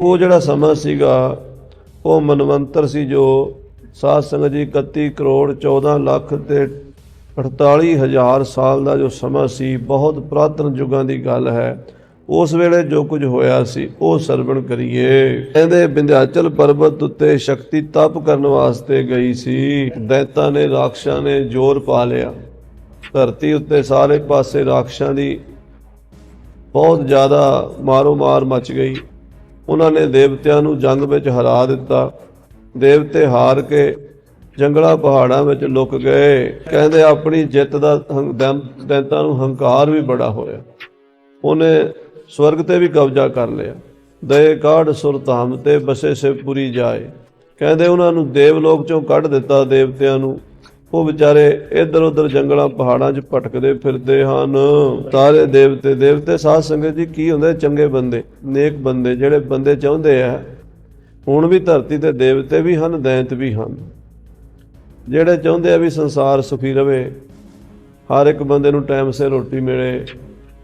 ਉਹ ਜਿਹੜਾ ਸਮਾਂ ਸੀਗਾ, ਉਹ ਮਨਵੰਤਰ ਸੀ ਜੋ ਸਾਧ ਸੰਗਤ ਜੀ 31 ਕਰੋੜ 14 ਲੱਖ ਤੇ 48 ਹਜ਼ਾਰ ਸਾਲ ਦਾ ਜੋ ਸਮਾਂ ਸੀ, ਬਹੁਤ ਪੁਰਾਤਨ ਯੁੱਗਾਂ ਦੀ ਗੱਲ ਹੈ। ਉਸ ਵੇਲੇ ਜੋ ਕੁਝ ਹੋਇਆ ਸੀ, ਉਹ ਸਰਵਣ ਕਰੀਏ। ਕਹਿੰਦੇ ਵਿੰਧਿਆਚਲ ਪਰਬਤ ਉੱਤੇ ਸ਼ਕਤੀ ਤਪ ਕਰਨ ਵਾਸਤੇ ਗਈ ਸੀ। ਦੈਤਾਂ ਨੇ, ਰਾਖਸ਼ਾਂ ਨੇ ਜ਼ੋਰ ਪਾ ਲਿਆ। ਧਰਤੀ ਉੱਤੇ ਸਾਰੇ ਪਾਸੇ ਰਾਖਸ਼ਾਂ ਦੀ ਬਹੁਤ ਜ਼ਿਆਦਾ ਮਾਰੋ ਮਾਰ ਮਚ ਗਈ। ਉਹਨਾਂ ਨੇ ਦੇਵਤਿਆਂ ਨੂੰ ਜੰਗ ਵਿੱਚ ਹਰਾ ਦਿੱਤਾ। ਦੇਵਤੇ ਹਾਰ ਕੇ ਜੰਗਲਾਂ ਪਹਾੜਾਂ ਵਿੱਚ ਲੁਕ ਗਏ। ਕਹਿੰਦੇ ਆਪਣੀ ਜਿੱਤ ਦਾ ਹੰ- ਦੈਂਤਾਂ ਨੂੰ ਹੰਕਾਰ ਵੀ ਬੜਾ ਹੋਇਆ। ਉਹਨੇ ਸਵਰਗ ਤੇ ਵੀ ਕਬਜ਼ਾ ਕਰ ਲਿਆ। ਦਏ ਕਾੜ ਸੁਰਤਾਮ ਤੇ ਬਸੇ ਸਿਵਪੁਰੀ ਜਾਏ। ਕਹਿੰਦੇ ਉਹਨਾਂ ਨੂੰ ਦੇਵ ਲੋਕ ਚੋਂ ਕੱਢ ਦਿੱਤਾ ਦੇਵਤਿਆਂ ਨੂੰ। ਉਹ ਵਿਚਾਰੇ ਇੱਧਰ ਉੱਧਰ ਜੰਗਲਾਂ, ਪਹਾੜਾਂ 'ਚ ਭਟਕਦੇ ਫਿਰਦੇ ਹਨ। ਸਾਰੇ ਦੇਵਤੇ ਦੇਵਤੇ ਸਾਧ ਸੰਗਤ ਜੀ, ਕੀ ਹੁੰਦੇ? ਚੰਗੇ ਬੰਦੇ, ਨੇਕ ਬੰਦੇ, ਜਿਹੜੇ ਬੰਦੇ ਚਾਹੁੰਦੇ ਆ, ਹੁਣ ਵੀ ਧਰਤੀ ਤੇ ਦੇਵਤੇ ਵੀ ਹਨ, ਦੈਂਤ ਵੀ ਹਨ। ਜਿਹੜੇ ਚਾਹੁੰਦੇ ਆ ਵੀ ਸੰਸਾਰ ਸੁਖੀ ਰਵੇ, ਹਰ ਇੱਕ ਬੰਦੇ ਨੂੰ ਟਾਈਮ ਸਿਰ ਰੋਟੀ ਮਿਲੇ,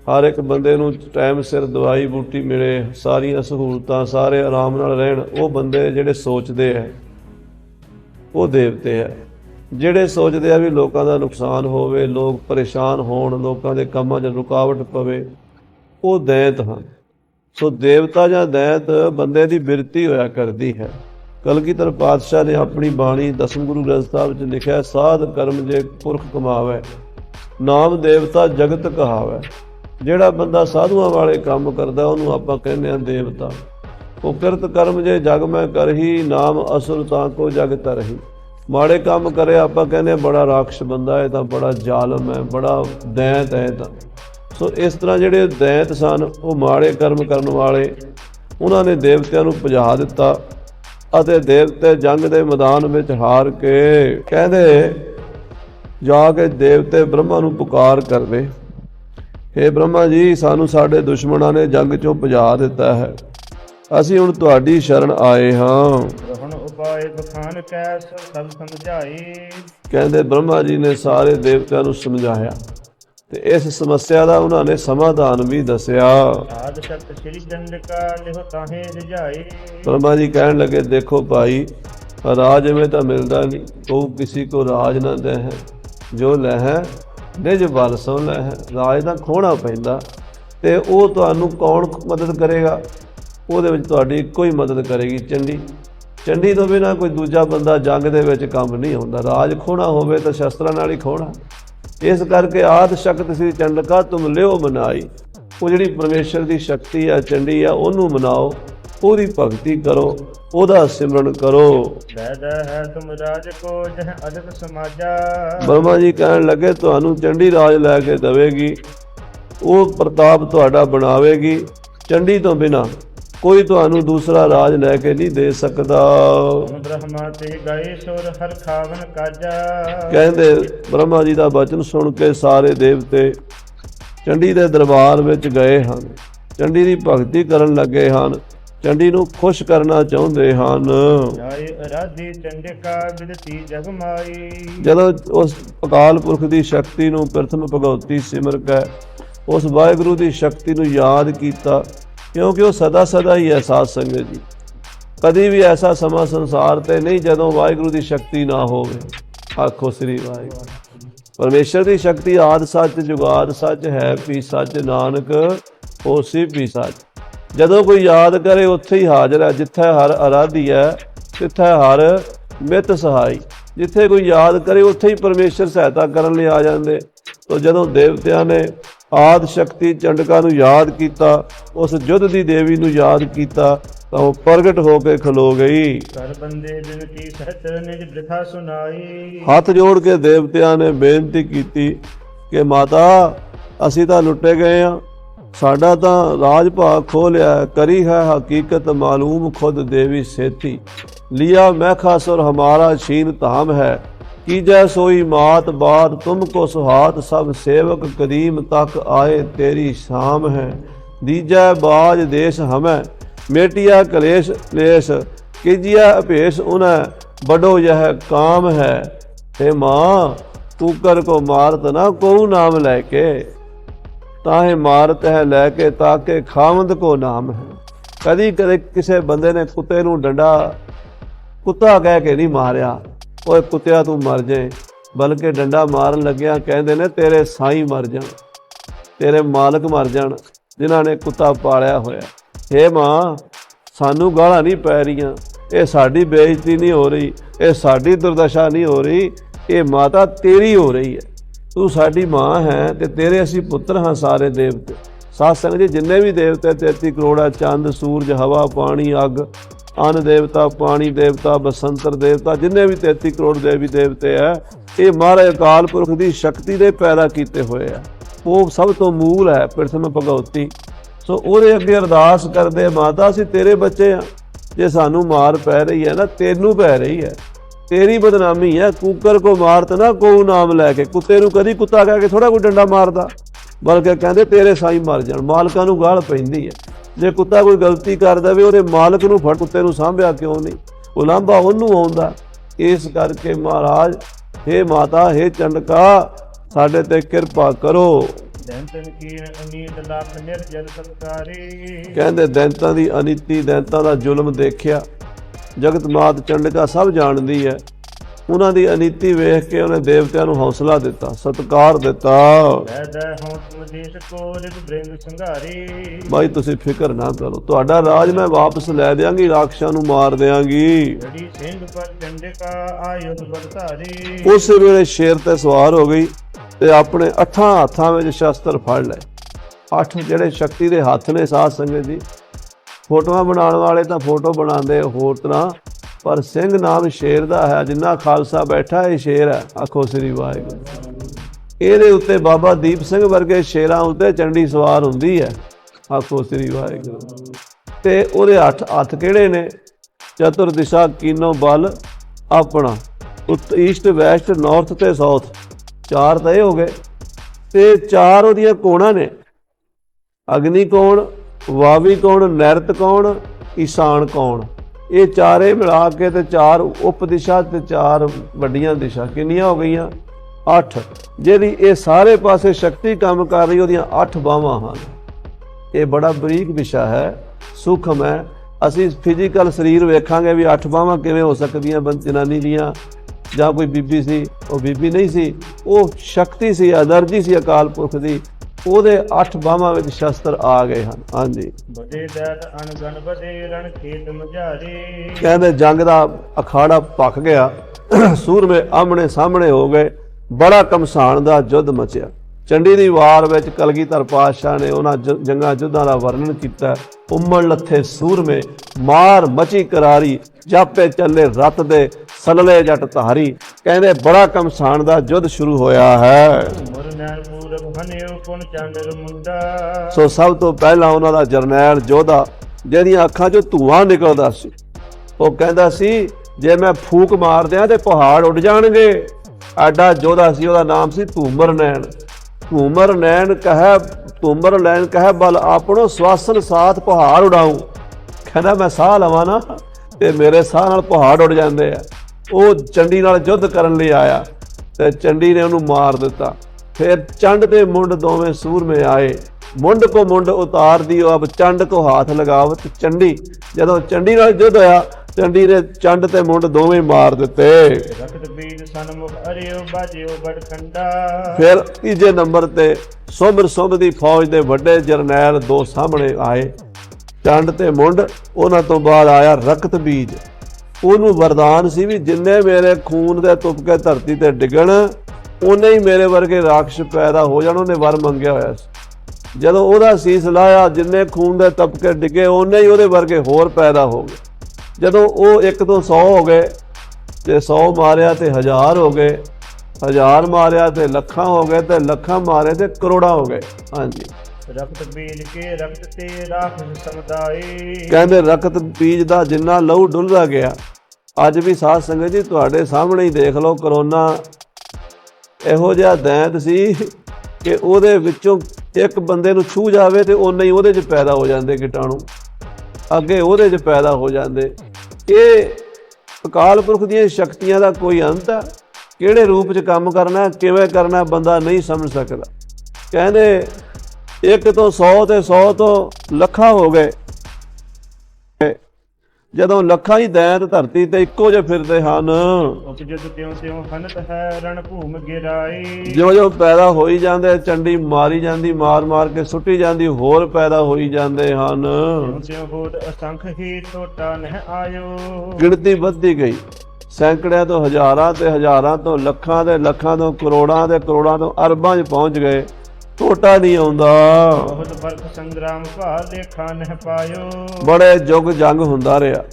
ਹਰ ਇੱਕ ਬੰਦੇ ਨੂੰ ਟਾਈਮ ਸਿਰ ਦਵਾਈ ਬੂਟੀ ਮਿਲੇ, ਸਾਰੀਆਂ ਸਹੂਲਤਾਂ, ਸਾਰੇ ਆਰਾਮ ਨਾਲ ਰਹਿਣ, ਉਹ ਬੰਦੇ ਜਿਹੜੇ ਸੋਚਦੇ ਆ, ਉਹ ਦੇਵਤੇ ਆ। ਜਿਹੜੇ ਸੋਚਦੇ ਆ ਵੀ ਲੋਕਾਂ ਦਾ ਨੁਕਸਾਨ ਹੋਵੇ, ਲੋਕ ਪਰੇਸ਼ਾਨ ਹੋਣ, ਲੋਕਾਂ ਦੇ ਕੰਮਾਂ 'ਚ ਰੁਕਾਵਟ ਪਵੇ, ਉਹ ਦੈਂਤ ਹਨ। ਸੋ ਦੇਵਤਾ ਜਾਂ ਦੈਂਤ ਬੰਦੇ ਦੀ ਬਿਰਤੀ ਹੋਇਆ ਕਰਦੀ ਹੈ। ਕਲਗੀਧਰ ਪਾਤਸ਼ਾਹ ਨੇ ਆਪਣੀ ਬਾਣੀ ਦਸਮ ਗੁਰੂ ਗ੍ਰੰਥ ਸਾਹਿਬ 'ਚ ਲਿਖਿਆ ਸਾਧ ਕਰਮ ਜੇ ਪੁਰਖ ਕਮਾਵੇ, ਨਾਮ ਦੇਵਤਾ ਜਗਤ ਕਹਾਵੇ। ਜਿਹੜਾ ਬੰਦਾ ਸਾਧੂਆਂ ਵਾਲੇ ਕੰਮ ਕਰਦਾ, ਉਹਨੂੰ ਆਪਾਂ ਕਹਿੰਦੇ ਆ ਦੇਵਤਾ। ਉਹ ਕਿਰਤ ਕਰਮ ਜੇ ਜਗ ਮੈਂ ਕਰਹੀ, ਨਾਮ ਅਸੁਰ ਤਾਂ ਕੋ ਜਗ ਤਰਹੀ। ਮਾੜੇ ਕੰਮ ਕਰੇ, ਆਪਾਂ ਕਹਿੰਦੇ ਆ ਬੜਾ ਰਾਖਸ਼ ਬੰਦਾ ਹੈ ਤਾਂ ਬੜਾ ਜ਼ਾਲਮ ਹੈ, ਬੜਾ ਦੈਂਤ ਹੈ ਤਾਂ। ਸੋ ਇਸ ਤਰ੍ਹਾਂ ਜਿਹੜੇ ਦੈਂਤ ਸਨ, ਉਹ ਮਾੜੇ ਕਰਮ ਕਰਨ ਵਾਲੇ, ਉਹਨਾਂ ਨੇ ਦੇਵਤਿਆਂ ਨੂੰ ਭਜਾ ਦਿੱਤਾ ਅਤੇ ਦੇਵਤੇ ਜੰਗ ਦੇ ਮੈਦਾਨ ਵਿੱਚ ਹਾਰ ਕੇ ਕਹਿੰਦੇ, ਜਾ ਕੇ ਦੇਵਤੇ ਬ੍ਰਹਮਾ ਨੂੰ ਪੁਕਾਰ ਕਰਦੇ। हे ਬ੍ਰਹਮਾ ਜੀ, ਸਾਨੂੰ ਸਾਡੇ ਦੁਸ਼ਮਣਾਂ ਨੇ ਜੰਗ ਚੋਂ ਭਜਾ ਦਿੱਤਾ ਹੈ। ਅਸੀਂ ਹੁਣ ਤੁਹਾਡੀ ਸ਼ਰਨ ਆਏ ਹਾਂ। ਉਪਾਏ ਬਖਾਨ ਕੈ ਸਭ ਸਮਝਾਈ। ਕਹਿੰਦੇ ਬ੍ਰਹਮਾ ਜੀ ਨੇ ਸਾਰੇ ਦੇਵਤਿਆਂ ਨੂੰ ਸਮਝਾਇਆ ਤੇ ਇਸ ਸਮੱਸਿਆ ਦਾ ਉਹਨਾਂ ਨੇ ਸਮਾਧਾਨ ਵੀ ਦੱਸਿਆ। ਆਦ ਸ਼ਕਤ ਸ੍ਰੀ ਚੰਡਕਾ ਲਿਹੁ ਤਾਹੇ ਰਜਾਈ। ਬ੍ਰਹਮਾ ਜੀ ਕਹਿਣ ਲੱਗੇ ਦੇਖੋ ਭਾਈ ਰਾਜ ਐਵੇਂ ਤਾਂ ਮਿਲਦਾ ਨਹੀਂ। ਕੋ ਕਿਸੇ ਕੋ ਰਾਜ ਨਾ ਦੇ ਹੈ ਜੋ ਲੈ ਹੈ ਨਿਜ ਬਲ ਸੋ ਲੈ ਹੈ ਰਾਜ ਦਾ ਖੋਣਾ ਪੈਂਦਾ ਤੇ ਉਹ ਤੁਹਾਨੂੰ ਕੌਣ ਮਦਦ ਕਰੇਗਾ? ਉਹਦੇ ਵਿੱਚ ਤੁਹਾਡੀ ਹੀ ਮਦਦ ਕਰੇਗੀ ਚੰਡੀ। ਚੰਡੀ ਤੋਂ ਬਿਨਾ ਕੋਈ ਦੂਜਾ ਬੰਦਾ ਜੰਗ ਦੇ ਵਿੱਚ ਕੰਮ ਨਹੀਂ ਆਉਂਦਾ ਰਾਜ ਖੋਣਾ ਹੋਵੇ ਤਾਂ ਸ਼ਸਤਰਾਂ ਨਾਲ ਹੀ ਖੋਣਾ। ਇਸ ਕਰਕੇ ਆਦ ਸ਼ਕਤ ਸ੍ਰੀ ਚੰਡਕਾ ਤੁਮ ਲਿਓ ਮਨਾਈ। ਉਹ ਜਿਹੜੀ ਪਰਮੇਸ਼ਰ ਦੀ ਸ਼ਕਤੀ ਆ ਚੰਡੀ ਆ ਉਹਨੂੰ ਮਨਾਓ। ਉਹਦੀ ਭਗਤੀ ਕਰੋ ਉਹਦਾ ਸਿਮਰਨ ਕਰੋ। ਵੈਦ ਹੈ ਤੁਮ ਰਾਜ ਕੋ ਜਹ ਅਦਕ ਸਮਾਜਾ। ਬਰਮਾ ਜੀ ਕਹਿਣ ਲੱਗੇ ਤੁਹਾਨੂੰ ਚੰਡੀ ਰਾਜ ਲੈ ਕੇ ਦੇਵੇਗੀ। ਉਹ ਪ੍ਰਤਾਪ ਤੁਹਾਡਾ ਬਣਾਵੇਗੀ। ਚੰਡੀ ਤੋਂ ਬਿਨਾ ਕੋਈ ਤੁਹਾਨੂੰ ਦੂਸਰਾ ਰਾਜ ਲੈ ਕੇ ਨਹੀਂ ਦੇ ਸਕਦਾ। ਬ੍ਰਹਮਾ ਤੇ ਗਏ ਸੁਰ ਹਰ ਖਾਵਨ ਕਾਜਾ। ਕਹਿੰਦੇ ਬ੍ਰਹਮਾ ਜੀ ਦਾ ਬਚਨ ਸੁਣ ਕੇ ਸਾਰੇ ਦੇਵਤੇ ਚੰਡੀ ਦੇ ਦਰਬਾਰ ਵਿੱਚ ਗਏ ਹਨ। ਚੰਡੀ ਦੀ ਭਗਤੀ ਕਰਨ ਲੱਗੇ ਹਨ। ਚੰਡੀ ਨੂੰ ਖੁਸ਼ ਕਰਨਾ ਚਾਹੁੰਦੇ ਹਨ। ਜਾਏ ਅਰਾਧੀ ਚੰਡਕਾ ਬਿਦਤੀ ਜਗ ਮਾਈ। ਜਦੋਂ ਉਸ ਅਕਾਲ ਪੁਰਖ ਦੀ ਸ਼ਕਤੀ ਨੂੰ ਪ੍ਰਥਮ ਭਗਉਤੀ ਸਿਮਰ ਕੇ ਉਸ ਵਾਹਿਗੁਰੂ ਦੀ ਸ਼ਕਤੀ ਨੂੰ ਯਾਦ ਕੀਤਾ ਕਿਉਂਕਿ ਉਹ ਸਦਾ ਸਦਾ ਹੀ ਹੈ ਸਾਧ ਸੰਗਤ ਜੀ। ਕਦੀ ਵੀ ਐਸਾ ਸਮਾਂ ਸੰਸਾਰ ਤੇ ਨਹੀਂ ਜਦੋਂ ਵਾਹਿਗੁਰੂ ਦੀ ਸ਼ਕਤੀ ਨਾ ਹੋਵੇ। ਆਖੋ ਸ੍ਰੀ ਵਾਹਿਗੁਰੂ। ਪਰਮੇਸ਼ਰ ਦੀ ਸ਼ਕਤੀ ਆਦ ਸੱਚ, ਜੁਗਾਦ ਸੱਚ, ਹੈ ਵੀ ਸੱਚ, ਨਾਨਕ ਹੋਸੀ ਵੀ ਸੱਚ। ਜਦੋਂ ਕੋਈ ਯਾਦ ਕਰੇ ਉੱਥੇ ਹੀ ਹਾਜ਼ਰ ਹੈ, ਜਿੱਥੇ ਹਰ ਅਰਾਧੀ ਹੈ, ਤਿੱਥੇ ਹਰ ਮਿਤ ਸਹਾਈ। ਜਿੱਥੇ ਕੋਈ ਯਾਦ ਕਰੇ ਉੱਥੇ ਹੀ ਪਰਮੇਸ਼ਰ ਸਹਾਇਤਾ ਕਰਨ ਲਈ ਆ ਜਾਂਦੇ। ਤੋ ਜਦੋਂ ਦੇਵਤਿਆਂ ਨੇ ਆਦ ਸ਼ਕਤੀ ਚੰਡਕਾ ਨੂੰ ਯਾਦ ਕੀਤਾ ਉਸ ਜੁੱਧ ਦੀ ਦੇਵੀ ਨੂੰ ਯਾਦ ਕੀਤਾ ਤਾਂ ਉਹ ਪ੍ਰਗਟ ਹੋ ਕੇ ਖਲੋ ਗਈ। ਕਰ ਬੰਦੇ ਬਿਨਤੀ ਸਹਤ ਨਿਜ ਬ੍ਰਿਥਾ ਸੁਨਾਈ। ਹੱਥ ਜੋੜ ਕੇ ਦੇਵਤਿਆਂ ਨੇ ਬੇਨਤੀ ਕੀਤੀ ਕਿ ਮਾਤਾ ਅਸੀਂ ਤਾਂ ਲੁੱਟੇ ਗਏ ਆ। ਸਾਡਾ ਤਾਂ ਰਾਜ ਭਾਗ ਖੋ ਲਿਆ ਕਰੀ ਹੈ ਹਕੀਕਤ ਮਾਲੂਮ ਖੁਦ ਦੇਵੀ ਸੇਤੀ। ਲਿਆ ਮੈਖਾਸੁਰ ਹਮਾਰਾ ਛੀਨ ਧਾਮ ਹੈ। ਕੀਜੈ ਸੋਈ ਮਾਤ ਬਾਤ, ਤੁਮ ਕੋ ਸੁਹਾਤ, ਸਭ ਸੇਵਕ ਕਰੀਮ ਤੱਕ ਆਏ ਤੇਰੀ ਸ਼ਾਮ ਹੈ। ਦੀਜੈ ਬਾਜ ਦੇਸ਼ ਹਮੈ ਮੇਟਿਆ ਕਲੇਸ਼ ਕਲੇਸ਼ ਕੀਜਿਆ ਅਭੇਸ਼ ਉਨੈ ਬਡੋ ਯਹ ਕਾਮ ਹੈ। हे ਮਾਂ, ਤੂੰ ਕਰ ਕੋ ਮਾਰਤ ਨਾ ਕੋ ਨਾਮ ਲੈ ਕੇ? ਤਾਹੇ ਮਾਰਤ ਹੈ ਲੈ ਕੇ, ਤਾਕੇ ਖਾਵੰਦ ਕੋ ਨਾਮ ਹੈ। ਕਦੀ ਕਦੇ ਕਿਸੇ ਬੰਦੇ ਨੇ ਕੁੱਤੇ ਨੂੰ ਡੰਡਾ ਕੁੱਤਾ ਕਹਿ ਕੇ ਨਹੀਂ ਮਾਰਿਆ। ਓਏ ਕੁੱਤਿਆ ਤੂੰ ਮਰ ਜਾਏ। ਬਲਕਿ ਡੰਡਾ ਮਾਰਨ ਲੱਗਿਆ ਕਹਿੰਦੇ ਨੇ, ਤੇਰੇ ਸਾਈ ਮਰ ਜਾਣ। ਤੇਰੇ ਮਾਲਕ ਮਰ ਜਾਣ, ਜਿਨ੍ਹਾਂ ਨੇ ਕੁੱਤਾ ਪਾਲਿਆ ਹੋਇਆ। ਹੇ ਮਾਂ, ਸਾਨੂੰ ਗਾਲਾਂ ਨਹੀਂ ਪੈ ਰਹੀਆਂ। ਇਹ ਸਾਡੀ ਬੇਇੱਜ਼ਤੀ ਨਹੀਂ ਹੋ ਰਹੀ। ਇਹ ਸਾਡੀ ਦੁਰਦਸ਼ਾ ਨਹੀਂ ਹੋ ਰਹੀ। ਇਹ ਮਾਤਾ ਤੇਰੀ ਹੋ ਰਹੀ ਹੈ। ਤੂੰ ਸਾਡੀ ਮਾਂ ਹੈ ਤੇ ਤੇਰੇ ਅਸੀਂ ਪੁੱਤਰ ਹਾਂ ਸਾਰੇ ਦੇਵਤੇ। ਸਾਧ ਸੰਗਤ ਜੀ, ਜਿੰਨੇ ਵੀ ਦੇਵਤੇ 33 ਕਰੋੜਾ ਚੰਦ, ਸੂਰਜ, ਹਵਾ, ਪਾਣੀ, ਅੱਗ ਅਨ ਦੇਵਤਾ, ਪਾਣੀ ਦੇਵਤਾ, ਬਸੰਤਰ ਦੇਵਤਾ, ਜਿੰਨੇ ਵੀ 33 ਕਰੋੜ ਦੇਵੀ ਦੇਵਤੇ ਆ, ਇਹ ਮਹਾਰਾਜ ਅਕਾਲ ਪੁਰਖ ਦੀ ਸ਼ਕਤੀ ਦੇ ਪੈਦਾ ਕੀਤੇ ਹੋਏ ਆ। ਉਹ ਸਭ ਤੋਂ ਮੂਲ ਹੈ, ਪ੍ਰਥਮ ਭਗਵਤੀ ਸੋ ਉਹਦੇ ਅੱਗੇ ਅਰਦਾਸ ਕਰਦੇ ਮਾਤਾ, ਅਸੀਂ ਤੇਰੇ ਬੱਚੇ ਆ। ਜੇ ਸਾਨੂੰ ਮਾਰ ਪੈ ਰਹੀ ਹੈ ਨਾ, ਤੈਨੂੰ ਪੈ ਰਹੀ ਹੈ। ਤੇਰੀ ਬਦਨਾਮੀ ਹੈ, ਕੂਕਰ ਕੋ ਮਾਰਤ ਨਾ, ਕੋ ਨਾਮ ਲੈ ਕੇ, ਕੁੱਤੇ ਨੂੰ ਕਦੀ ਕੁੱਤਾ ਕਹਿ ਕੇ ਥੋੜਾ ਕੋਈ ਡੰਡਾ ਮਾਰਦਾ। ਬਲਕਿ ਕਹਿੰਦੇ ਤੇਰੇ ਸਾਈ ਮਰ ਜਾਣ ਮਾਲਕਾਂ ਨੂੰ ਗਾਲ ਪੈਂਦੀ ਹੈ। ਜੇ ਕੁੱਤਾ ਕੋਈ ਗਲਤੀ ਕਰ ਦਵੇ ਉਹਦੇ ਮਾਲਕ ਨੂੰ ਫੜ ਕੁੱਤੇ ਨੂੰ ਸਾਂਭਿਆ ਕਿਉਂ ਨਹੀਂ? ਉਲਾਂਭਾ ਉਹਨੂੰ ਆਉਂਦਾ। ਇਸ ਕਰਕੇ ਮਹਾਰਾਜ हे ਮਾਤਾ हे ਚੰਡਕਾ ਸਾਡੇ ਤੇ ਕਿਰਪਾ ਕਰੋ। ਦੰਤਨ ਕੀ ਅਨੀਤ ਲੱਖ ਨਿਰਜਲ ਸਤਕਾਰੀ ਕਹਿੰਦੇ ਦੈਂਤਾਂ ਦੀ ਅਨੀਤੀ ਦੈਂਤਾਂ ਦਾ ਜ਼ੁਲਮ ਦੇਖਿਆ। ਜਗਤ ਮਾਤ ਚੰਡਕਾ ਸਭ ਜਾਣਦੀ ਹੈ। ਉਹਨਾਂ ਦੀ ਅਨੀਤੀ ਵੇਖ ਕੇ ਉਹਨੇ ਦੇਵਤਿਆਂ ਨੂੰ ਹੌਸਲਾ ਦਿੱਤਾ ਸਤਕਾਰ ਦਿੱਤਾ। ਭਾਈ ਤੁਸੀਂ ਫਿਕਰ ਨਾ ਕਰੋ ਤੁਹਾਡਾ ਰਾਜ ਮੈਂ ਵਾਪਸ ਲੈ ਦਿਆਂਗੀ ਰਾਖਸ਼ਾਂ ਨੂੰ ਮਾਰ ਬਲਧਾਰੀ ਉਸ ਵੇਲੇ ਸ਼ੇਰ ਤੇ ਸਵਾਰ ਹੋ ਗਈ ਤੇ ਆਪਣੇ ਅੱਠਾਂ ਹੱਥਾਂ ਵਿੱਚ ਸ਼ਸਤਰ ਫੜ ਲਏ। ਅੱਠ ਜਿਹੜੇ ਸ਼ਕਤੀ ਦੇ ਹੱਥ ਨੇ ਸਾਧ ਸੰਗਤ ਜੀ ਫੋਟੋਆਂ ਬਣਾਉਣ ਵਾਲੇ ਤਾਂ ਫੋਟੋ ਬਣਾਉਂਦੇ ਹੋਰ ਤਰ੍ਹਾਂ ਪਰ ਸਿੰਘ ਨਾਮ ਸ਼ੇਰ ਦਾ ਹੈ, ਜਿੰਨਾ ਖਾਲਸਾ ਬੈਠਾ ਇਹ ਸ਼ੇਰ ਹੈ, ਆਖੋ ਸ੍ਰੀ ਵਾਹਿਗੁਰੂ। ਇਹਦੇ ਉੱਤੇ ਬਾਬਾ ਦੀਪ ਸਿੰਘ ਵਰਗੇ ਸ਼ੇਰਾਂ ਉੱਤੇ ਚੰਡੀ ਸਵਾਰ ਹੁੰਦੀ ਹੈ, ਆਖੋ ਸ੍ਰੀ ਵਾਹਿਗੁਰੂ। ਤੇ ਉਹਦੇ ਅੱਠ ਹੱਥ ਕਿਹੜੇ ਨੇ? ਚਤੁਰ ਦਿਸ਼ਾ ਕੀਨੋ ਬਲ, ਆਪਣਾ। ਉੱਤ ਈਸਟ, ਵੈਸਟ, ਨਾਰਥ ਤੇ ਸਾਊਥ। ਚਾਰ ਤਾਂ ਇਹ ਹੋ ਗਏ। ਤੇ ਚਾਰ ਉਹਦੀਆਂ ਕੋਣਾਂ ਨੇ। ਅਗਨੀ ਕੌਣ, ਵਾਵੀ ਕੌਣ, ਨੈਰਤ ਕੌਣ, ਈਸ਼ਾਨ ਕੌਣ। ਇਹ ਚਾਰੇ ਮਿਲਾ ਕੇ ਤੇ ਚਾਰ ਉਪ ਦਿਸ਼ਾ ਤੇ ਚਾਰ ਵੱਡੀਆਂ ਦਿਸ਼ਾ ਕਿੰਨੀਆਂ ਹੋ ਗਈਆਂ? 8 ਜਿਹੜੀ ਇਹ ਸਾਰੇ ਪਾਸੇ ਸ਼ਕਤੀ ਕੰਮ ਕਰ ਰਹੀ, ਉਹਦੀਆਂ 8 ਬਾਹਾਂ ਹਨ। ਇਹ ਬੜਾ ਬਰੀਕ ਵਿਸ਼ਾ ਹੈ, ਸੂਖਮ ਹੈ। ਅਸੀਂ ਫਿਜ਼ੀਕਲ ਸਰੀਰ ਵੇਖਾਂਗੇ ਵੀ 8 ਬਾਹਾਂ ਕਿਵੇਂ ਹੋ ਸਕਦੀਆਂ ਜਨਾਨੀ ਦੀਆਂ, ਜਾਂ ਕੋਈ ਬੀਬੀ ਸੀ, ਉਹ ਬੀਬੀ ਨਹੀਂ ਸੀ। ਉਹ ਸ਼ਕਤੀ ਸੀ એનર્ਜੀ ਸੀ ਅਕਾਲ ਪੁਰਖ ਦੀ। ਉਹਦੇ ਅੱਠ ਬਾਹਾਂ ਵਿੱਚ ਸ਼ਸਤਰ ਆ ਗਏ ਹਨ। ਹਾਂਜੀ। ਬਦੇ ਦੈਤ ਅਣਗਨ ਬਦੇ ਰਣ ਖੇਤ ਮਝਾਰੀ। ਕਹਿੰਦੇ ਜੰਗ ਦਾ ਅਖਾੜਾ ਪੱਕ ਗਿਆ। ਸੂਰਮੇ ਆਮਣੇ ਸਾਹਮਣੇ ਹੋ ਗਏ। ਬੜਾ ਕਮਸਾਨ ਦਾ ਯੁੱਧ ਮਚਿਆ। ਚੰਡੀ ਦੀ ਵਾਰ ਵਿੱਚ ਕਲਗੀਧਰ ਪਾਤਸ਼ਾਹ ਨੇ ਉਹਨਾਂ ਜੰਗਾਂ ਯੁੱਧਾਂ ਦਾ ਵਰਣਨ ਕੀਤਾ। ਉਮੜ ਲੱਥੇ ਸੂਰਮੇ ਮਾਰ ਮਚੀ ਕਰਾਰੀ ਜਾਪੇ ਚੱਲੇ ਰਤ ਦੇ ਸਲਲੇ ਜੱਟ ਧਾਰੀ। ਕਹਿੰਦੇ ਬੜਾ ਕਮਸਾਨ ਦਾ ਯੁੱਧ ਸ਼ੁਰੂ ਹੋਇਆ ਹੈ। ਪੂਰਬ ਹਨਿਓ ਪੁਨ ਚੰਦਰ ਮੁੰਡਾ? ਸੋ ਸਭ ਤੋਂ ਪਹਿਲਾਂ ਉਹਨਾਂ ਦਾ ਜਰਨੈਲ ਜੋਧਾ, ਜਿਹਦੀਆਂ ਅੱਖਾਂ 'ਚੋਂ ਧੂਆਂ ਨਿਕਲਦਾ ਸੀ, ਉਹ ਕਹਿੰਦਾ ਸੀ, ਜੇ ਮੈਂ ਫੂਕ ਮਾਰ ਦਿਆਂ ਤੇ ਪਹਾੜ ਉੱਡ ਜਾਣਗੇ। ਐਡਾ ਜੋਧਾ ਸੀ, ਉਹਦਾ ਨਾਮ ਸੀ ਧੂਮਰ ਨੈਣ। ਧੂਮਰ ਨੈਣ ਕਹੈ, ਧੂਮਰ ਲੈਣ ਕਹੈ, ਬਲ ਆਪਣੋ ਸਵਾਸਨ ਸਾਥ ਪਹਾੜ ਉਡਾਉ ਕਹਿੰਦਾ, ਮੈਂ ਸਾਹ ਲਵਾਂ ਨਾ ਤੇ ਮੇਰੇ ਸਾਹ ਨਾਲ ਪਹਾੜ ਉੱਡ ਜਾਂਦੇ ਆ। ਉਹ ਚੰਡੀ ਨਾਲ ਯੁੱਧ ਕਰਨ ਲਈ ਆਇਆ ਤੇ ਚੰਡੀ ਨੇ ਉਹਨੂੰ ਮਾਰ ਦਿੱਤਾ। ਫਿਰ ਚੰਡ ਤੇ ਮੁੰਡ ਦੋਵੇਂ ਸੂਰਮੇ ਆਏ। ਮੁੰਡ ਕੋ ਮੁੰਡ ਉਤਾਰ ਦਿਓ ਅਬ ਚੰਡ ਕੋ ਹਾਥ ਲਗਾਵਤ ਚੰਡੀ। ਜਦੋਂ ਚੰਡੀ ਨਾਲ ਯੁੱਧ ਹੋਇਆ ਚੰਡੀ ਨੇ ਚੰਡ ਤੇ ਮੁੰਡ ਦੋਵੇਂ ਮਾਰ ਦਿੱਤੇ। ਰਖਤ ਬੀਜ ਸਨਮੁਖ ਅਰਿਓ ਬਾਜਿਓ ਬੜਖੰਡਾ ਫਿਰ ਤੀਜੇ ਨੰਬਰ ਤੇ ਸੋਮਰ ਸੋਮ ਦੀ ਫੌਜ ਦੇ ਵੱਡੇ ਜਰਨੈਲ ਦੋ ਸਾਹਮਣੇ ਆਏ। ਚੰਡ ਤੇ ਮੁੰਡ ਉਹਨਾਂ ਤੋਂ ਬਾਅਦ ਆਇਆ ਰਕਤ ਬੀਜ। ਉਹਨੂੰ ਵਰਦਾਨ ਸੀ ਵੀ ਜਿੰਨੇ ਮੇਰੇ ਖੂਨ ਦੇ ਤੁਪਕੇ ਧਰਤੀ ਤੇ ਡਿੱਗਣ ਉਹਨੇ ਹੀ ਮੇਰੇ ਵਰਗੇ ਰਾਖਸ਼ ਪੈਦਾ ਹੋ ਜਾਣ ਉਹਨੇ ਵਰ ਮੰਗਿਆ ਹੋਇਆ ਸੀ। ਜਦੋਂ ਉਹਦਾ ਸੀਸ ਲਾਇਆ ਜਿੰਨੇ ਖੂਨ ਦੇ ਤਪਕੇ ਡਿੱਗੇ ਉਹਨੇ ਹੀ ਉਹਦੇ ਵਰਗੇ ਹੋਰ ਪੈਦਾ ਹੋ ਗਏ। ਜਦੋਂ ਉਹ ਇੱਕ ਤੋਂ 100 ਹੋ ਗਏ ਤੇ 100 ਮਾਰਿਆ ਤੇ ਹਜ਼ਾਰ ਹੋ ਗਏ ਹਜ਼ਾਰ ਮਾਰਿਆ ਤੇ ਲੱਖਾਂ ਹੋ ਗਏ ਤੇ ਲੱਖਾਂ ਮਾਰੇ ਤੇ ਕਰੋੜਾਂ ਹੋ ਗਏ। ਹਾਂਜੀ। ਰਖਤ ਬੀਜ ਕੇ ਰਖਤ ਤੇ ਰਾਖਸ਼ ਸਮਦਾਈ ਕਹਿੰਦੇ ਰਕਤ ਬੀਜ ਦਾ ਜਿੰਨਾ ਲਹੂ ਡੁੱਲਦਾ ਗਿਆ ਅੱਜ ਵੀ ਸਾਧ ਸੰਗਤ ਜੀ ਤੁਹਾਡੇ ਸਾਹਮਣੇ ਹੀ ਦੇਖ ਲਓ ਕਰੋਨਾ ਇਹੋ ਜਿਹਾ ਦੈਂਤ ਸੀ ਕਿ ਉਹਦੇ ਵਿੱਚੋਂ ਇੱਕ ਬੰਦੇ ਨੂੰ ਛੂ ਜਾਵੇ ਤੇ ਉਨੇ ਹੀ ਉਹਦੇ 'ਚ ਪੈਦਾ ਹੋ ਜਾਂਦੇ ਕੀਟਾਣੂ ਅੱਗੇ ਉਹਦੇ 'ਚ ਪੈਦਾ ਹੋ ਜਾਂਦੇ। ਇਹ ਅਕਾਲ ਪੁਰਖ ਦੀਆਂ ਸ਼ਕਤੀਆਂ ਦਾ ਕੋਈ ਅੰਤ ਆ। ਕਿਹੜੇ ਰੂਪ 'ਚ ਕੰਮ ਕਰਨਾ, ਕਿਵੇਂ ਕਰਨਾ ਬੰਦਾ ਨਹੀਂ ਸਮਝ ਸਕਦਾ। ਕਹਿੰਦੇ ਇੱਕ ਤੋਂ 100 ਤੇ 100 ਤੋਂ ਲੱਖਾਂ ਹੋ ਗਏ। ਜਦੋਂ ਲੱਖਾਂ ਹੀ ਦੈਂਤ ਧਰਤੀ ਤੇ ਇੱਕੋ ਜਿਹੇ ਫਿਰਦੇ ਹਨ। ਉਪਜਤ ਤਿਉ ਤਿਉ ਹਨਤ ਹੈ ਰਣ ਭੂਮ ਗਿਰਾਈ ਜਿਉਂ ਜਿਉਂ ਪੈਦਾ ਹੋਈ ਜਾਂਦੇ ਚੰਡੀ ਮਾਰੀ ਜਾਂਦੀ ਮਾਰ ਮਾਰ ਕੇ ਸੁੱਟੀ ਜਾਂਦੀ ਹੋਰ ਪੈਦਾ ਹੋਈ ਜਾਂਦੇ ਹਨ। ਤਿਉ ਤਿਉ ਹੋਤ ਅਸੰਖ ਹੀ ਟੋਟਾ ਨਹਿ ਆਇਓ। ਗਿਣਤੀ ਵੱਧਦੀ ਗਈ। ਸੈਂਕੜਿਆਂ ਤੋਂ ਹਜ਼ਾਰਾਂ ਤੇ ਹਜ਼ਾਰਾਂ ਤੋਂ ਲੱਖਾਂ ਦੇ ਲੱਖਾਂ ਤੋਂ ਕਰੋੜਾਂ ਦੇ ਕਰੋੜਾਂ ਤੋਂ ਅਰਬਾਂ 'ਚ ਪਹੁੰਚ ਗਏ। ਟੋਟਾ ਨਹੀਂ ਆਉਂਦਾ। ਬਹੁਤ ਬਰਖ ਸੰਗਰਾਮ ਭਾ ਲੇਖਾ ਨਹਿ ਪਾਇਓ। ਬੜੇ ਜੁਗ ਜੰਗ ਹੁੰਦਾ ਰਿਹਾ।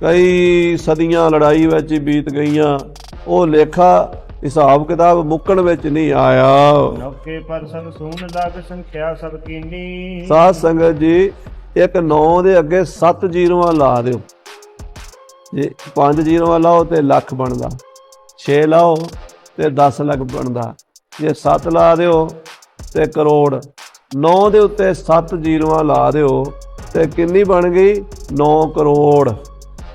ਕਈ ਸਦੀਆਂ ਲੜਾਈ ਵਿੱਚ ਬੀਤ ਗਈਆਂ। ਉਹ ਲੇਖਾ ਹਿਸਾਬ ਕਿਤਾਬ ਮੁੱਕਣ ਵਿੱਚ ਨਹੀਂ ਆਇਆ। ਨੌਕੇ ਪਰ ਸਭ ਸੂਨ ਲਾਗ ਸੰਖਿਆ ਸਭ ਕੀਨੀ। ਸਾਧ ਸੰਗਤ ਜੀ ਇੱਕ 9 ਦੇ ਅੱਗੇ 7 ਜ਼ੀਰੋਆਂ ਲਾ ਦਿਓ। ਜੇ 5 ਜ਼ੀਰੋਆਂ ਲਾਓ ਤੇ ਲੱਖ ਬਣਦਾ। 6 ਲਾਓ ਤੇ 10 ਲੱਖ ਬਣਦਾ। ਜੇ 7 ਲਾ ਦਿਓ ਤੇ ਕਰੋੜ। 9 ਦੇ ਉੱਤੇ 7 ਜ਼ੀਰੋਆਂ ਲਾ ਦਿਓ ਤੇ ਕਿੰਨੀ ਬਣ ਗਈ? 9 ਕਰੋੜ।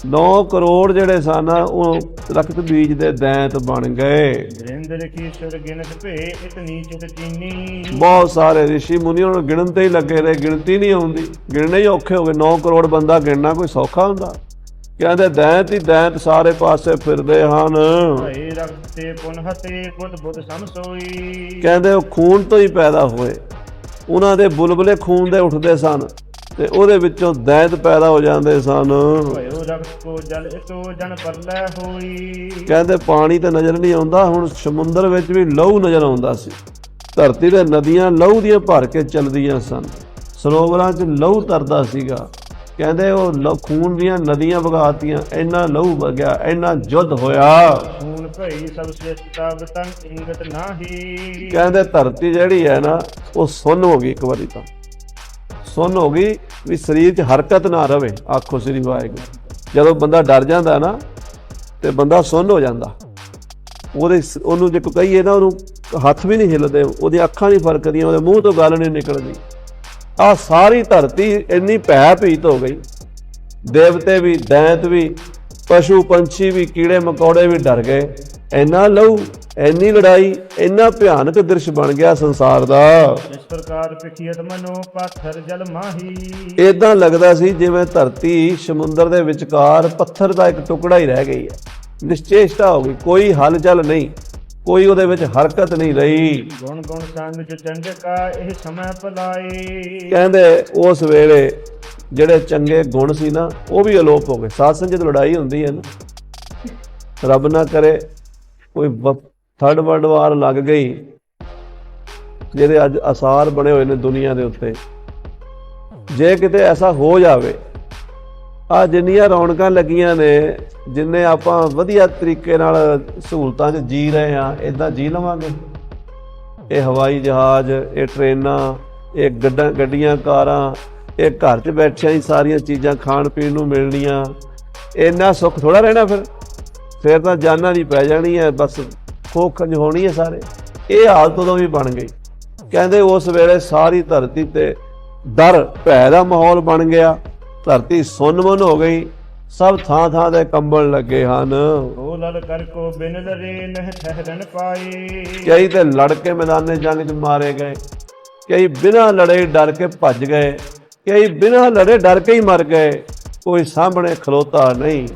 9 ਕਰੋੜ ਜਿਹੜੇ ਸਨ ਉਹ ਰਖਤ ਬੀਜ ਦੇ ਦੈਂਤ ਬਣ ਗਏ। ਵਿਰਿੰਦਰ ਕੀ ਸੁਰ ਗਿਨਤ ਭੇ ਇਤਨੀ ਚਿਤ ਚੀਨੀ। ਬਹੁਤ ਸਾਰੇ ઋષਿ ਮੁਨੀ ਹੁਣ ਗਿਣਨ ਤੇ ਹੀ ਲੱਗੇ ਰਹੇ ਗਿਣਤੀ ਨਹੀਂ ਆਉਂਦੀ। ਗਿਣਨੇ ਹੀ ਔਖੇ ਹੋ ਗਏ। 9 ਕਰੋੜ ਬੰਦਾ ਗਿਣਨਾ ਕੋਈ ਸੌਖਾ ਹੁੰਦਾ। ਕਹਿੰਦੇ ਦੈਂਤ ਹੀ ਦੈਂਤ ਸਾਰੇ ਪਾਸੇ ਫਿਰਦੇ ਹਨ। ਭਏ ਰਖਤ ਤੇ ਪੁਨ ਹਤੇ ਬੁੱਧ ਬੁੱਧ ਸਮ ਸੋਈ। ਕਹਿੰਦੇ ਉਹ ਖੂਨ ਤੋਂ ਹੀ ਪੈਦਾ ਹੋਏ। ਉਹਨਾਂ ਦੇ ਬੁਲਬੁਲੇ ਖੂਨ ਦੇ ਉੱਠਦੇ ਸਨ ਤੇ ਉਹਦੇ ਵਿੱਚੋਂ ਦੈਂਤ ਪੈਦਾ ਹੋ ਜਾਂਦੇ ਸਨ। ਭਇਓ ਰਖਤ ਕੋ ਜਲ ਇਤੋ ਜਨ ਪਰਲੈ ਹੋਈ। ਕਹਿੰਦੇ ਪਾਣੀ ਤੇ ਨਜ਼ਰ ਨਹੀਂ ਆਉਂਦਾ ਹੁਣ ਸਮੁੰਦਰ ਵਿੱਚ ਵੀ ਲਹੂ ਨਜ਼ਰ ਆਉਂਦਾ ਸੀ। ਧਰਤੀ ਦੇ ਨਦੀਆਂ ਲਹੂ ਦੀਆਂ ਭਰ ਕੇ ਚੱਲਦੀਆਂ ਸਨ। ਸਰੋਵਰਾਂ 'ਚ ਲਹੂ ਤਰਦਾ ਸੀਗਾ। ਕਹਿੰਦੇ ਉਹ ਖੂਨ ਦੀਆਂ ਨਦੀਆਂ ਵਗਾਤੀਆਂ ਇੰਨਾ ਲਹੂ ਵਗਿਆ ਇੰਨਾ ਜੁੱਧ ਹੋਇਆ। ਖੂਨ ਭਈ ਸਭ ਸ੍ਰੇਸ਼ਟਤਾ ਬਤੰ ਇੰਗਤ ਨਾਹੀ। ਕਹਿੰਦੇ ਧਰਤੀ ਜਿਹੜੀ ਹੈ ਨਾ ਉਹ ਸੁੰਨ ਹੋ ਗਈ ਇੱਕ ਵਾਰੀ ਤਾਂ। ਸੁੰਨ ਹੋ ਗਈ ਵੀ ਸਰੀਰ 'ਚ ਹਰਕਤ ਨਾ ਰਵੇ ਆਖੋ ਸ੍ਰੀ ਵਾਹਿਗੁਰੂ। ਜਦੋਂ ਬੰਦਾ ਡਰ ਜਾਂਦਾ ਨਾ ਤੇ ਬੰਦਾ ਸੁੰਨ ਹੋ ਜਾਂਦਾ। ਉਹਦੇ ਉਹਨੂੰ ਜੇ ਕੋਈ ਕਹੀਏ ਨਾ ਉਹਨੂੰ ਹੱਥ ਵੀ ਨਹੀਂ ਹਿੱਲਦੇ ਉਹਦੀਆਂ ਅੱਖਾਂ ਨਹੀਂ ਫਰਕਦੀਆਂ ਉਹਦੇ ਮੂੰਹ ਤੋਂ ਗੱਲ ਨਹੀਂ ਨਿਕਲਦੀ। ਆ ਸਾਰੀ ਧਰਤੀ ਇੰਨੀ ਭੈ ਭੀਤ ਹੋ ਗਈ। ਦੇਵਤੇ ਵੀ ਦੈਂਤ ਵੀ ਪਸ਼ੂ ਪੰਛੀ ਵੀ ਕੀੜੇ ਮਕੌੜੇ ਵੀ ਡਰ ਗਏ। ਇੰਨਾ ਲਹੂ ਇੰਨੀ ਲੜਾਈ ਇੰਨਾ ਭਿਆਨਕ ਦ੍ਰਿਸ਼ ਬਣ ਗਿਆ ਸੰਸਾਰ ਦਾ। ਇਸ ਪ੍ਰਕਾਰ ਪਿਖੀਅਤ ਮਨੋ ਪਾਥਰ ਜਲ ਮਾਹੀ। ਇਦਾਂ ਲੱਗਦਾ ਸੀ ਜਿਵੇਂ ਧਰਤੀ ਸਮੁੰਦਰ ਦੇ ਵਿਚਕਾਰ ਪੱਥਰ ਦਾ ਇੱਕ ਟੁਕੜਾ ਹੀ ਰਹਿ ਗਈ ਹੈ। ਨਿਸ਼ਚੇਸ਼ਟਾ ਹੋ ਗਈ ਕੋਈ ਹਲਚਲ ਨਹੀਂ। ਕੋਈ ਉਹਦੇ ਵਿੱਚ ਹਰਕਤ ਨਹੀਂ ਰਹੀ। ਗੁਣ ਗੁਣ ਸੰਗ ਚੰਡਕਾ ਇਹ ਸਮੈ ਪਲਾਈ ਕਹਿੰਦੇ ਉਸ ਵੇਲੇ ਜਿਹੜੇ ਚੰਗੇ ਗੁਣ ਸੀ ਨਾ ਉਹ ਵੀ ਅਲੋਪ ਹੋ ਗਏ। ਸਾਧ ਸੰਗਤ ਜਦੋਂ ਲੜਾਈ ਹੁੰਦੀ ਹੈ ਨਾ। ਰੱਬ ਨਾ ਕਰੇ ਕੋਈ ਥਰਡ ਵਰਲਡ ਵਾਰ ਲੱਗ ਗਈ ਜਿਹਦੇ ਅੱਜ ਅਸਾਰ ਬਣੇ ਹੋਏ ਨੇ ਦੁਨੀਆ ਦੇ ਉੱਤੇ। ਜੇ ਕਿਤੇ ਐਸਾ ਹੋ ਜਾਵੇ ਆ ਜਿੰਨੀਆਂ ਰੌਣਕਾਂ ਲੱਗੀਆਂ ਨੇ, ਜਿੰਨੇ ਆਪਾਂ ਵਧੀਆ ਤਰੀਕੇ ਨਾਲ ਸਹੂਲਤਾਂ 'ਚ ਜੀ ਰਹੇ ਆ ਇਦਾਂ ਜੀ ਲਵਾਂਗੇ। ਇਹ ਹਵਾਈ ਜਹਾਜ਼, ਇਹ ਟ੍ਰੇਨਾਂ, ਇਹ ਗੱਡਾਂ, ਗੱਡੀਆਂ, ਕਾਰਾਂ, ਇਹ ਘਰ 'ਚ ਬੈਠਿਆਂ ਹੀ ਸਾਰੀਆਂ ਚੀਜ਼ਾਂ ਖਾਣ ਪੀਣ ਨੂੰ ਮਿਲਣੀਆਂ। ਇੰਨਾ ਸੁੱਖ ਥੋੜਾ ਰਹਿਣਾ ਫਿਰ। ਫਿਰ ਤਾਂ ਜਾਨਾਂ ਦੀ ਪੈ ਜਾਣੀ ਹੈ, ਬਸ ਖੋਖੰਜ ਹੋਣੀ ਹੈ ਸਾਰੇ। ਇਹ ਹਾਲਤ ਉਦੋਂ ਵੀ ਬਣ ਗਈ। ਕਹਿੰਦੇ ਉਸ ਵੇਲੇ ਸਾਰੀ ਧਰਤੀ ਤੇ ਡਰ, ਭੈ ਦਾ ਮਾਹੌਲ ਬਣ ਗਿਆ। ਧਰਤੀ ਸੁੰਨਮਨ ਹੋ ਗਈ ਸਭ ਥਾਂ ਥਾਂ ਤੇ ਕੰਬਣ ਲੱਗੇ ਹਨ। ਉਹ ਲਲ ਕਰ ਕੋ ਬਿਨ ਲਰੇ ਨਹਿ ਠਹਿਰਨ ਪਾਈ ਕਈ ਤੇ ਲੜ ਕੇ ਮੈਦਾਨੇ ਜੰਗ 'ਚ ਮਾਰੇ ਗਏ ਕਈ ਬਿਨਾਂ ਲੜੇ ਡਰ ਕੇ ਭੱਜ ਗਏ ਕਈ ਬਿਨਾਂ ਲੜੇ ਡਰ ਕੇ ਹੀ ਮਰ ਗਏ ਕੋਈ ਸਾਹਮਣੇ ਖਲੋਤਾ ਨਹੀਂ।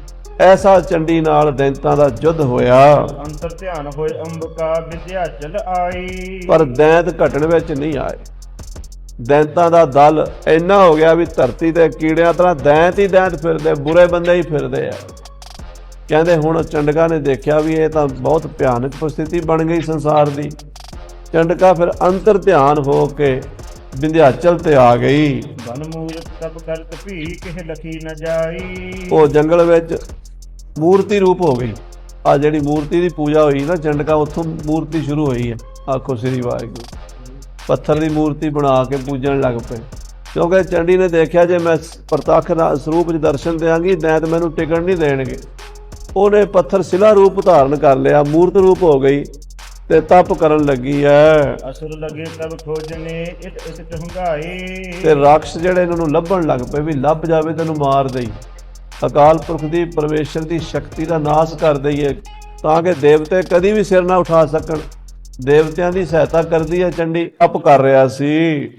ਐਸਾ ਚੰਡੀ ਨਾਲ ਦੈਂਤਾਂ ਦਾ ਯੁੱਧ ਹੋਇਆ। ਅੰਤਰ ਧਿਆਨ ਹੋਏ ਅੰਬਕਾ ਵਿਦਿਆ ਚਲ ਆਈ ਪਰ ਦੈਂਤ ਘਟਣ ਵਿੱਚ ਨਹੀਂ ਆਏ। ਦੈਂਤਾਂ ਦਾ ਦਲ ਇੰਨਾ ਹੋ ਗਿਆ ਵੀ ਧਰਤੀ ਤੇ ਕੀੜਿਆਂ ਤਰ੍ਹਾਂ ਦੈਂਤ ਹੀ ਦੈਂਤ ਫਿਰਦੇ ਬੁਰੇ ਬੰਦੇ ਹੀ ਫਿਰਦੇ ਆ। ਕਹਿੰਦੇ ਹੁਣ ਚੰਡਕਾ ਨੇ ਦੇਖਿਆ ਵੀ ਇਹ ਤਾਂ ਬਹੁਤ ਭਿਆਨਕ ਪਰਿਸਥਿਤੀ ਬਣ ਗਈ ਸੰਸਾਰ ਦੀ। ਚੰਡਕਾ ਫਿਰ ਅੰਤਰ ਧਿਆਨ ਹੋ ਕੇ ਵਿੰਧਿਆਚਲ ਤੇ ਆ ਗਈ। ਬਨ ਮੂਰਤ ਤਬ ਕਰਤ ਭੀ ਕਿਹ ਲਖੀ ਨ ਜਾਈ। ਉਹ ਜੰਗਲ ਵਿੱਚ ਮੂਰਤੀ ਰੂਪ ਹੋ ਗਈ। ਆ ਜਿਹੜੀ ਮੂਰਤੀ ਦੀ ਪੂਜਾ ਹੋਈ ਨਾ ਚੰਡਕਾ ਉੱਥੋਂ ਮੂਰਤੀ ਸ਼ੁਰੂ ਹੋਈ ਹੈ। ਆਖੋ ਸ੍ਰੀ ਵਾਹਿਗੁਰੂ। ਪੱਥਰ ਦੀ ਮੂਰਤੀ ਬਣਾ ਕੇ ਪੂਜਣ ਲੱਗ ਪਏ। ਕਿਉਂਕਿ ਚੰਡੀ ਨੇ ਦੇਖਿਆ ਜੇ ਮੈਂ ਪ੍ਰਤੱਖ ਦਾ ਸਰੂਪ 'ਚ ਦਰਸ਼ਨ ਦਿਆਂਗੀ ਦੈਂਤ ਮੈਨੂੰ ਟਿਕਣ ਨਹੀਂ ਦੇਣਗੇ। ਉਹਨੇ ਪੱਥਰ ਸਿਲਾ ਰੂਪ ਧਾਰਨ ਕਰ ਲਿਆ ਮੂਰਤ ਰੂਪ ਹੋ ਗਈ ਤੇ ਤਪ ਕਰਨ ਲੱਗੀ ਐ। ਅਸੁਰ ਲਗੇ ਤਬ ਖੋਜਨੇ ਇਤ ਇਸ ਚੁੰਗਾਈ ਤੇ ਰਾਖਸ਼ ਜਿਹੜੇ ਇਹਨਾਂ ਨੂੰ ਲੱਭਣ ਲੱਗ ਪਏ ਵੀ ਲੱਭ ਜਾਵੇ ਤੈਨੂੰ ਮਾਰ ਦੇਈ। ਅਕਾਲ ਪੁਰਖ ਦੀ ਪਰਮੇਸ਼ਰ ਦੀ ਸ਼ਕਤੀ ਦਾ ਨਾਸ ਕਰ ਦਈਏ ਤਾਂ ਕਿ ਦੇਵਤੇ ਕਦੀ ਵੀ ਸਿਰ ਨਾ ਉਠਾ ਸਕਣ। ਦੇਵਤਿਆਂ ਦੀ ਸਹਾਇਤਾ ਕਰਦੀ ਹੈ ਚੰਡੀ ਅਪ ਕਰ ਰਿਹਾ ਸੀ।